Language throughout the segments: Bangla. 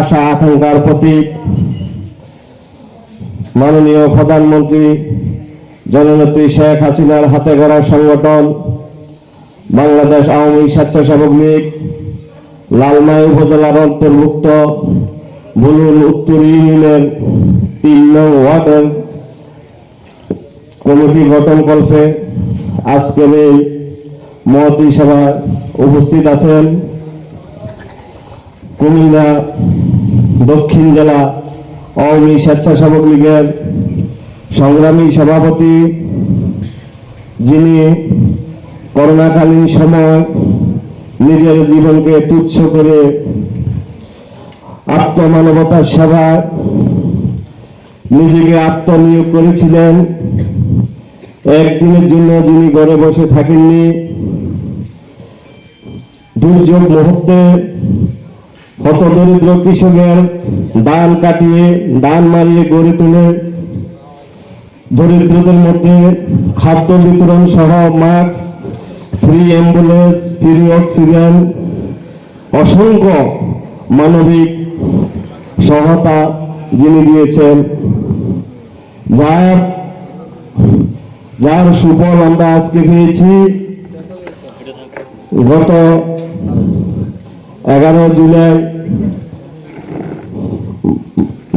আশা আকাঙ্ক্ষার প্রতীক, মাননীয় প্রধানমন্ত্রী জননেত্রী শেখ হাসিনার হাতে গড়া সংগঠন, বাংলাদেশ আওয়ামী স্বেচ্ছাসেবক লীগ, লালমাই উপজেলার অন্তর্ভুক্ত বুলুল উত্তর ইউনিয়নের তিন নং ওয়ার্ডের কমিটি গঠনকল্পে আজকের এই মহতী সভায় উপস্থিত আছেন। কুমিল্লা, দক্ষিণ জেলা, আওয়ামী স্বেচ্ছাসেবক লীগের সংগ্রামী সভাপতি, যিনি করোনাকালীন সময় নিজের জীবনকে তুচ্ছ করে আত্মমানবতার সেবায় নিজেকে আত্মনিয়োগ করেছিলেন। একদিনের জন্য যিনি ঘরে বসে থাকেননি, দুর্যোগ মুহূর্তে হতদরিদ্র কৃষকের দান কাটিয়ে, দান মারিয়ে গড়ে তুলে। দরিদ্রদের মধ্যে খাদ্য বিতরণ সহ mask, free ambulance, free oxygen, অসংখ্য মানবিক সহায়তা যিনি দিয়েছেন। যার যার সুফল আমরা আজকে পেয়েছি, গত এগারো জুলাই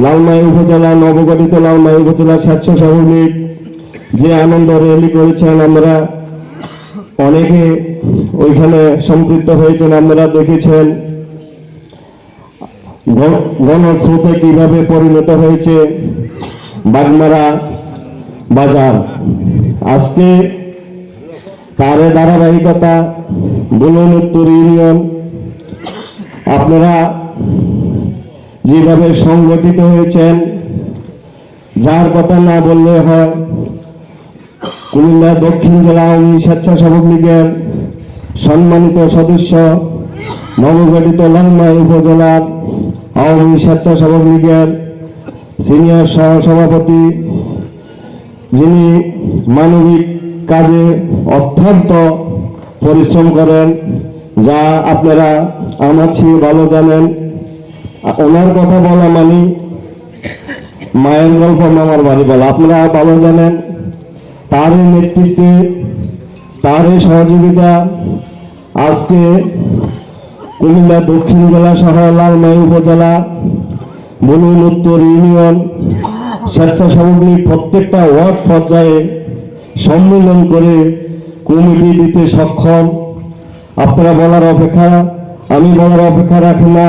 লালমাই উপজেলা, নবগঠিত লালমাই উপজেলা স্বেচ্ছাসেবক লীগ যে আনন্দ র্যালি করেছেন আমরা, অনেকে ওইখানে সম্পৃক্ত হয়েছেন, আপনারা দেখেছেন গণ- গণস্রোতে কীভাবে পরিণত হয়েছে বাগমারা বাজার। আজকে তার ধারাবাহিকতা, বুলন উত্তর ইউনিয়ন, আপনারা যেভাবে সংগঠিত হয়েছেন, যার কথা না বললে হয়, কুমিল্লা দক্ষিণ জেলা আওয়ামী স্বেচ্ছাসেবক লীগের সম্মানিত সদস্য, নবগঠিত লালমাই উপজেলার আওয়ামী স্বেচ্ছাসেবক লীগের সিনিয়র সহ সভাপতি যিনি মানবিক কাজে অত্যন্ত পরিশ্রম করেন, যা আপনারা আমার চেয়ে ভালো জানেন। ওনার কথা বলা মানে মায়ের গল্প মামার বাড়ি বলা। আপনারা ভালো জানেন, তারই নেতৃত্বে, তারই সহযোগিতা আজকে কুমিল্লা দক্ষিণ জেলা সহ লালমাই উপজেলা, বলুন উত্তর ইউনিয়ন স্বেচ্ছাসেবক লীগ প্রত্যেকটা ওয়ার্ড পর্যায়ে সম্মেলন করে কমিটি দিতে সক্ষম। আপনারা বলার অপেক্ষা, আমি বলার অপেক্ষা রাখি না।